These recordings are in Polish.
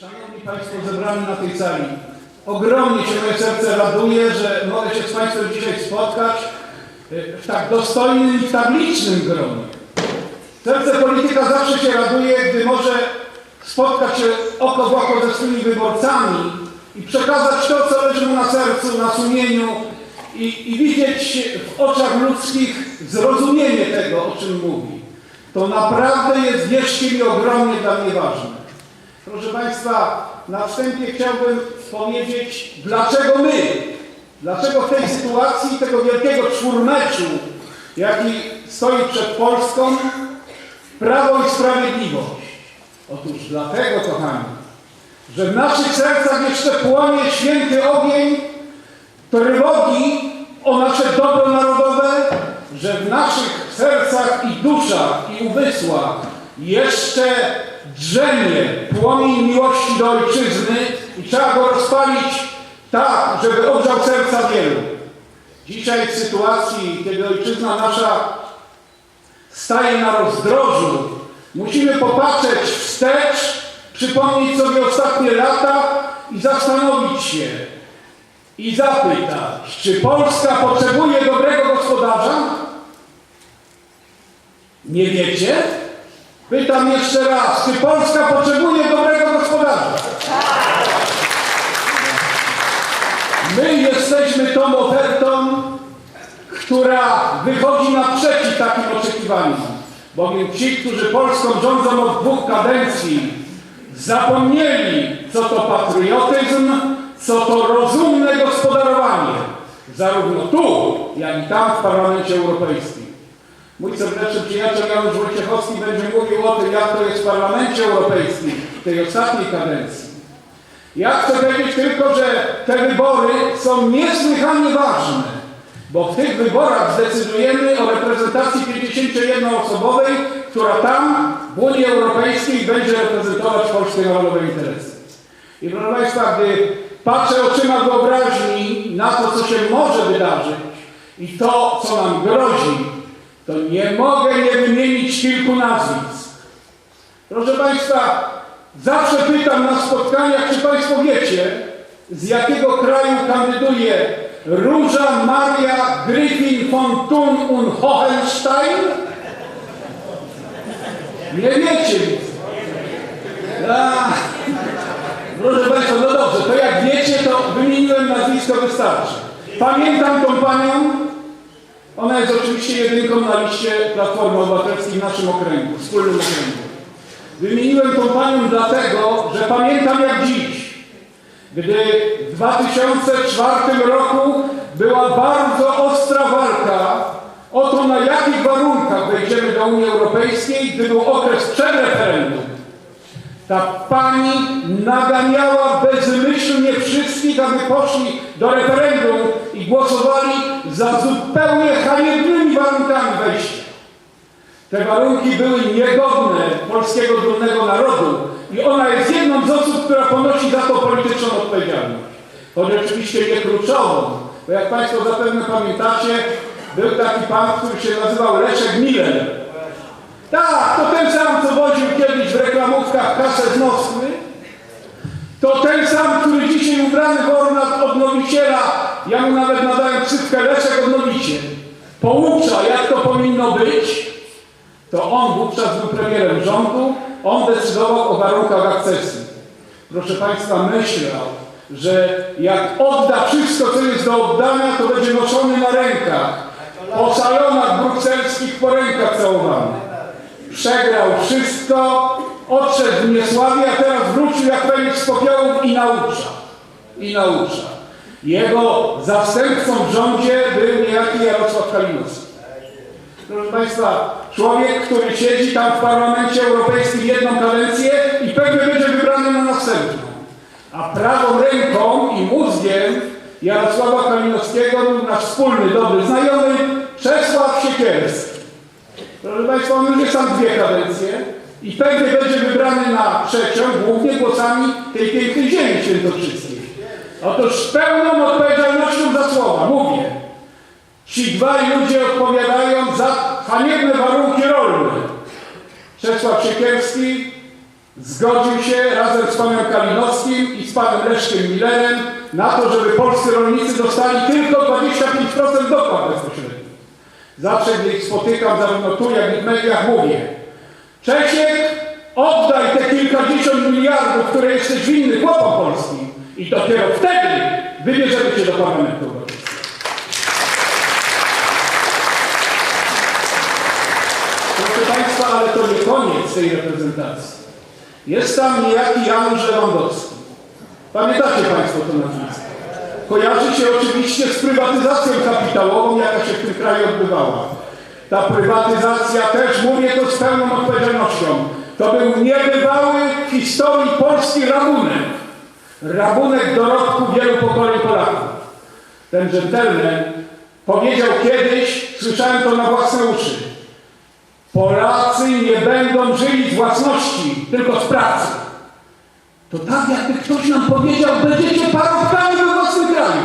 Szanowni Państwo zebrani na tej sali, ogromnie się moje serce raduje, że mogę się z Państwem dzisiaj spotkać e, w tak dostojnym i tak licznym gronie. Serce polityka zawsze się raduje, gdy może spotkać się oko w oko ze swoimi wyborcami i przekazać to, co leży mu na sercu, na sumieniu i, i widzieć w oczach ludzkich zrozumienie tego, o czym mówi. To naprawdę jest, wierzcie mi, ogromnie dla mnie ważne. Proszę Państwa, na wstępie chciałbym powiedzieć, dlaczego my, dlaczego w tej sytuacji tego wielkiego czwórmeczu, jaki stoi przed Polską, Prawo i Sprawiedliwość. Otóż dlatego, kochani, że w naszych sercach jeszcze płonie święty ogień trwogi o nasze dobro narodowe, że w naszych sercach i duszach i umysłach jeszcze drzemie płomień miłości do ojczyzny i trzeba go rozpalić tak, żeby ogrzał serca wielu. Dzisiaj w sytuacji, kiedy ojczyzna nasza staje na rozdrożu, musimy popatrzeć wstecz, przypomnieć sobie ostatnie lata i zastanowić się i zapytać, czy Polska potrzebuje dobrego gospodarza? Nie wiecie? Pytam jeszcze raz, czy Polska potrzebuje dobrego gospodarza? My jesteśmy tą ofertą, która wychodzi naprzeciw takim oczekiwaniom. Bowiem ci, którzy Polską rządzą od dwóch kadencji, zapomnieli, co to patriotyzm, co to rozumne gospodarowanie. Zarówno tu, jak i tam w Parlamencie Europejskim. Mój serdeczny przyjaciel Janusz Wojciechowski będzie mówił o tym, jak to jest w Parlamencie Europejskim tej ostatniej kadencji. Ja chcę powiedzieć tylko, że te wybory są niesłychanie ważne, bo w tych wyborach zdecydujemy o reprezentacji 51-osobowej, która tam w Unii Europejskiej będzie reprezentować polskie narodowe interesy. I proszę Państwa, gdy patrzę oczyma wyobraźni na to, co się może wydarzyć i to, co nam grozi, to nie mogę nie wymienić kilku nazwisk. Proszę Państwa, zawsze pytam na spotkaniach, czy Państwo wiecie, z jakiego kraju kandyduje Róża Maria Griffin von Thun und Hohenstein? Nie wiecie. A, proszę Państwa, no dobrze, to jak wiecie, to wymieniłem nazwisko, wystarczy. Pamiętam tą panią, ona jest oczywiście jedynką na liście Platformy Obywatelskiej w naszym okręgu, wspólnym okręgu. Wymieniłem tą panią dlatego, że pamiętam jak dziś, gdy w 2004 roku była bardzo ostra walka o to, na jakich warunkach wejdziemy do Unii Europejskiej, gdy był okres przed referendum. Ta pani naganiała bezmyślnie wszystkich, aby poszli do referendum i głosowali za zupełnie haniebnymi warunkami wejścia. Te warunki były niegodne polskiego dumnego narodu i ona jest jedną z osób, która ponosi za to polityczną odpowiedzialność. Choć oczywiście nie kluczową, bo jak Państwo zapewne pamiętacie, był taki pan, który się nazywał Leszek Miller. Tak, to ten sam, co woził kiedyś w reklamówkach z Moskwy. To ten sam, który dzisiaj ubrany w ornat odnowiciela, ja mu nawet nadałem krzywkę Leszek Odnowiciel, poucza, jak to powinno być, to on wówczas był premierem rządu, on decydował o warunkach akcesji. Proszę Państwa, myślał, że jak odda wszystko, co jest do oddania, to będzie noszony na rękach, po salonach brukselskich po rękach całowany. Przegrał wszystko, odszedł w niesławie, a teraz wrócił jak Feniks z popiołów i naucza. I naucza. Jego zastępcą w rządzie był niejaki Jarosław Kalinowski. Proszę Państwa, człowiek, który siedzi tam w Parlamencie Europejskim jedną kadencję i pewnie będzie wybrany na następną. A prawą ręką i mózgiem Jarosława Kalinowskiego był nasz wspólny, dobry znajomy Czesław Siekierski. Proszę Państwa, on już jest tam dwie kadencje i pewnie będzie wybrany na trzecią, głównie głosami tej pięknej ziemi świętokrzyskiej. Otóż pełną odpowiedzialnością za słowa mówię, ci dwaj ludzie odpowiadają za haniebne warunki rolne. Czesław Siekierski, zgodził się razem z panem Kalinowskim i z panem Leszkiem Millerem na to, żeby polscy rolnicy dostali tylko 25% dopłat bezpośrednich. Zawsze, gdy ich spotykam, zarówno tu, jak i w mediach, mówię Czesiek, oddaj te kilkadziesiąt miliardów, które jesteś winny chłopom polskim i dopiero wtedy wybierzemy cię do Parlamentu. Proszę Państwa, ale to nie koniec tej reprezentacji. Jest tam niejaki Janusz Lewandowski. Pamiętacie Państwo to nazwisko? Kojarzy się oczywiście z prywatyzacją kapitałową, jaka się w tym kraju odbywała. Ta prywatyzacja, też mówię to z pełną odpowiedzialnością, to był niebywały w historii Polski rabunek. Rabunek dorobku wielu pokoleń Polaków. Ten dżentelmen powiedział kiedyś, słyszałem to na własne uszy, Polacy nie będą żyli z własności, tylko z pracy. To tak jakby ktoś nam powiedział, będziecie parobkami we własnym kraju.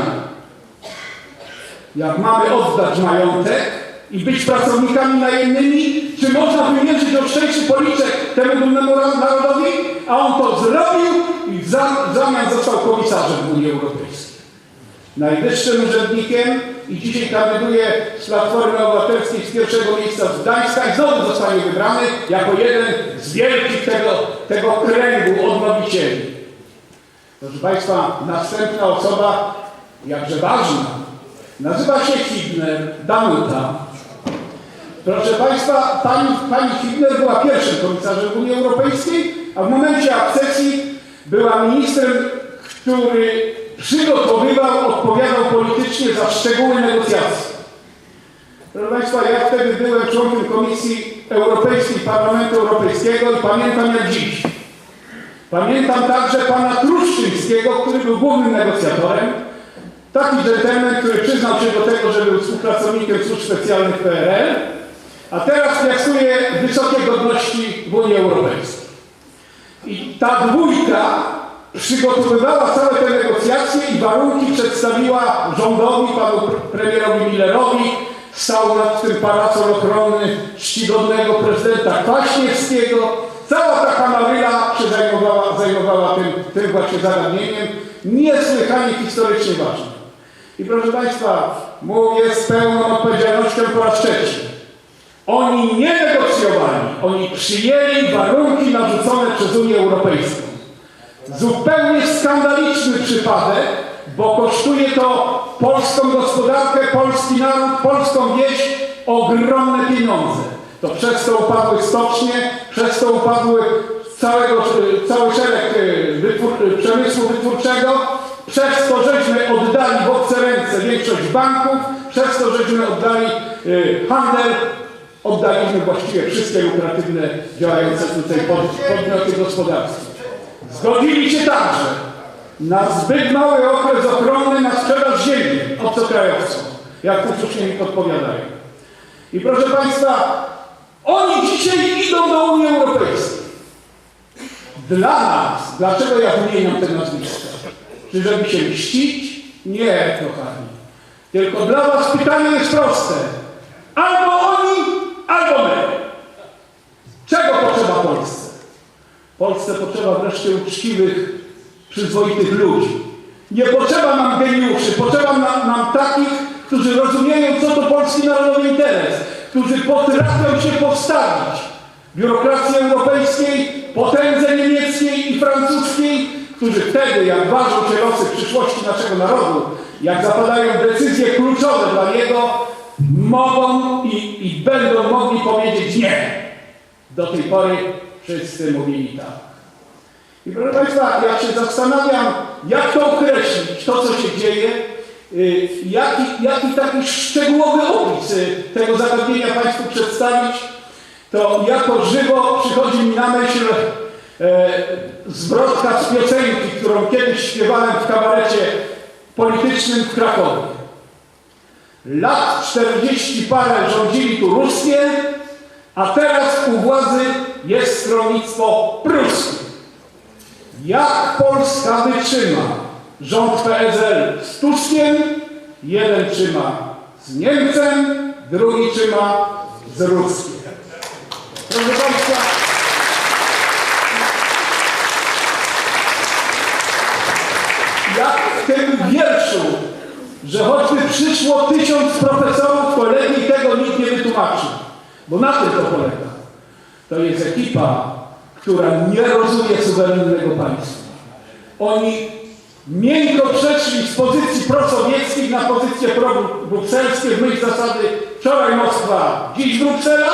Jak mamy oddać majątek i być pracownikami najemnymi, czy można wymierzyć ostrzejszy policzek temu dumnemu narodowi? A on to zrobił i w zamian został komisarzem w Unii Europejskiej najwyższym urzędnikiem i dzisiaj kandyduje z Platformy Obywatelskiej z pierwszego miejsca z Gdańska i znowu zostanie wybrany jako jeden z wielkich tego, tego kręgu odnowicieli. Proszę Państwa, następna osoba, jakże ważna, nazywa się Hibner, Danuta. Proszę Państwa, pani, pani była pierwszym komisarzem Unii Europejskiej, a w momencie akcesji była ministrem, który przygotowywał, odpowiadał politycznie za szczegóły negocjacji. Proszę Państwa, ja wtedy byłem członkiem Komisji Europejskiej Parlamentu Europejskiego i pamiętam jak dziś. Pamiętam także pana Truszczyńskiego, który był głównym negocjatorem. Taki dżentelmen, który przyznał się do tego, że był współpracownikiem służb specjalnych PRL, a teraz piastuje wysokie godności w Unii Europejskiej. I ta dwójka przygotowywała całe te negocjacje i warunki przedstawiła rządowi, panu pre- premierowi Millerowi, stał nad tym parasol ochronny czcigodnego prezydenta Kwaśniewskiego. Cała ta kamaryla się zajmowała, zajmowała tym, tym właśnie zagadnieniem, niesłychanie historycznie ważnym. I proszę Państwa, mówię z pełną odpowiedzialnością po raz trzeci. Oni nie negocjowali, oni przyjęli warunki narzucone przez Unię Europejską. Zupełnie skandaliczny przypadek, bo kosztuje to polską gospodarkę, polski naród, polską wieś ogromne pieniądze. To przez to upadły stocznie, przez to upadły całego, cały szereg y, wytwór, y, przemysłu wytwórczego, przez to żeśmy oddali w obce ręce większość banków, przez to żeśmy oddali y, handel, oddaliśmy właściwie wszystkie lukratywne działające tutaj pod- podmioty gospodarstwa. Zgodzili się także na zbyt mały okres ochronny na sprzedaż ziemi obcokrajowcom, jak tu słusznie mi podpowiadają. I proszę Państwa, oni dzisiaj idą do Unii Europejskiej. Dla nas, dlaczego ja wymieniam te nazwiska? Czy żeby się mścić? Nie, kochani. Tylko dla Was pytanie jest proste. Albo oni, albo my. Czego potrzeba Polsce? Polsce potrzeba wreszcie uczciwych, przyzwoitych ludzi. Nie potrzeba nam geniuszy, potrzeba nam, nam takich, którzy rozumieją, co to polski narodowy interes, którzy potrafią się postawić biurokracji europejskiej, potędze niemieckiej i francuskiej, którzy wtedy, jak ważą się losy przyszłości naszego narodu, jak zapadają decyzje kluczowe dla niego, mogą i, i będą mogli powiedzieć nie. Do tej pory wszyscy mówili tak. I proszę Państwa, jak się zastanawiam, jak to określić, to co się dzieje, y, jaki, jaki taki szczegółowy opis y, tego zagadnienia Państwu przedstawić, to jako żywo przychodzi mi na myśl e, zwrotka z piosenki, którą kiedyś śpiewałem w kabarecie politycznym w Krakowie. Lat 40 parę rządzili tu ruskie, a teraz u władzy jest stronnictwo pruskie. Jak Polska wytrzyma rząd PSL z Tuskiem? Jeden trzyma z Niemcem, drugi trzyma z Ruskiem. Proszę Państwa, jak w tym wierszu, że choćby przyszło tysiąc profesorów, to lepiej tego nikt nie wytłumaczy. Bo na tym to polega. To jest ekipa, która nie rozumie suwerennego państwa. Oni miękko przeszli z pozycji prosowieckich na pozycje probrukselskie w myśl zasady wczoraj Moskwa, dziś Bruksela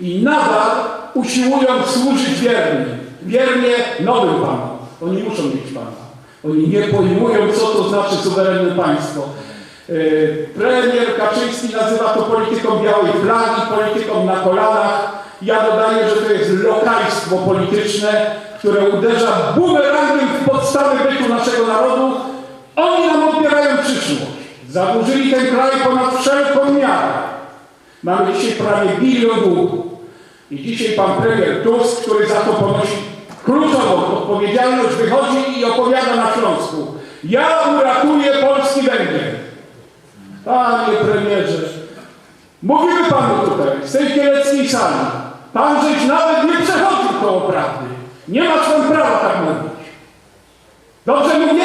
i nadal usiłują służyć wiernie, wiernie nowym panom. Oni muszą mieć pana. Oni nie pojmują, co to znaczy suwerenne państwo. Yy, Premier Kaczyński nazywa to polityką białej flagi, polityką na kolanach. Ja dodaję, że to jest lokalstwo polityczne, które uderza bumerangiem w podstawy bytu naszego narodu. Oni nam odbierają przyszłość. Zadłużyli ten kraj ponad wszelką miarę. Mamy dzisiaj prawie bilion długu. I dzisiaj pan premier Tusk, który za to ponosi kluczową odpowiedzialność, wychodzi i opowiada na Śląsku. Ja uratuję polski węgiel. Panie premierze, mówimy panu tutaj, z tej kieleckiej sali. Pan żeś nawet nie przechodził koło prawdy. Nie masz pan prawa tak mówić. Dobrze mówię?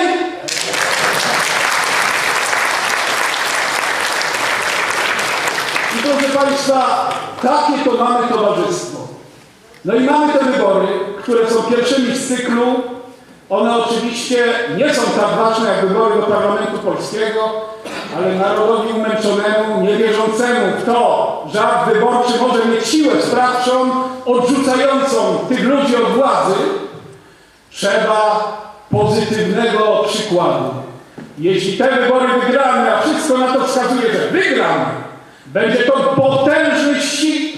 I proszę Państwa, takie to mamy towarzystwo. No i mamy te wybory, które są pierwszymi z cyklu. One oczywiście nie są tak ważne jak wybory do Parlamentu Polskiego, ale narodowi umęczonemu, niewierzącemu w to, że akt wyborczy może mieć siłę sprawczą, odrzucającą tych ludzi od władzy, trzeba pozytywnego przykładu. Jeśli te wybory wygramy, a wszystko na to wskazuje, że wygramy, będzie to potężny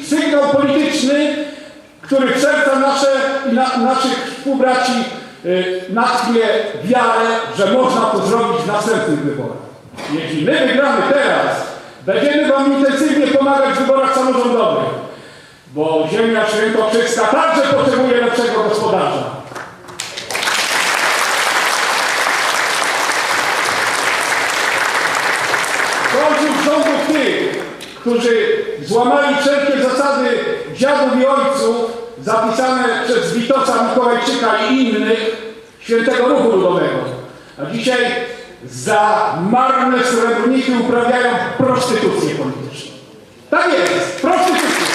sygnał polityczny, który w serca nasze i na, naszych współbraci y, natknie wiarę, że można to zrobić w następnych wyborach. Jeśli my wygramy teraz, będziemy Wam intensywnie pomagać w wyborach samorządowych, bo ziemia świętokrzyska także potrzebuje lepszego gospodarza. Którzy złamali wszelkie zasady dziadów i ojców zapisane przez Witosa Mikołajczyka i innych Świętego Ruchu Ludowego. A dzisiaj za marne srebrniki uprawiają prostytucję polityczną. Tak jest, prostytucję.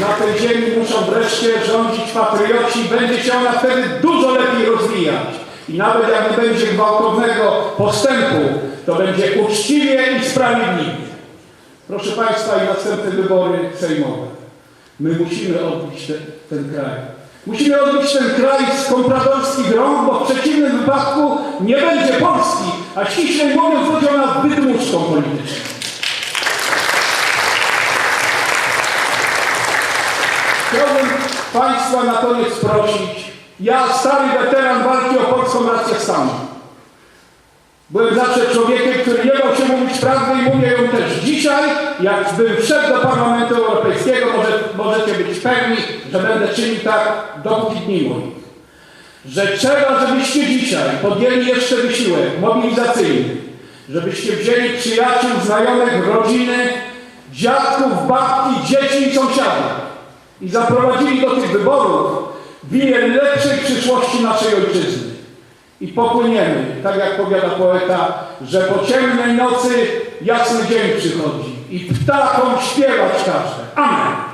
Na tej ziemi muszą wreszcie rządzić patrioci, będzie się ona wtedy dużo lepiej rozwijać. I nawet jak nie będzie gwałtownego postępu, to będzie uczciwie i sprawiedliwie. Proszę Państwa, i następne wybory sejmowe. My musimy odbić te, ten kraj. Musimy odbić ten kraj z kompradorskich rąk, bo w przeciwnym wypadku nie będzie Polski, a ściślej mówiąc, będzie ona wydmuszką polityczną. Chciałbym Państwa na koniec prosić. Ja, stary weteran walki o polską rację stanu. Byłem zawsze człowiekiem, który nie bał się mówić prawdy i mówię ją też dzisiaj. Jak bym wszedł do Parlamentu Europejskiego, może, możecie być pewni, że będę czynił tak dopóki dni. Że trzeba, żebyście dzisiaj podjęli jeszcze wysiłek mobilizacyjny, żebyście wzięli przyjaciół, znajomych, rodziny, dziadków, babki, dzieci i sąsiadów i zaprowadzili do tych wyborów imię lepszej przyszłości naszej ojczyzny. I popłyniemy, tak jak powiada poeta, że po ciemnej nocy jasny dzień przychodzi i ptakom śpiewać każe. Amen.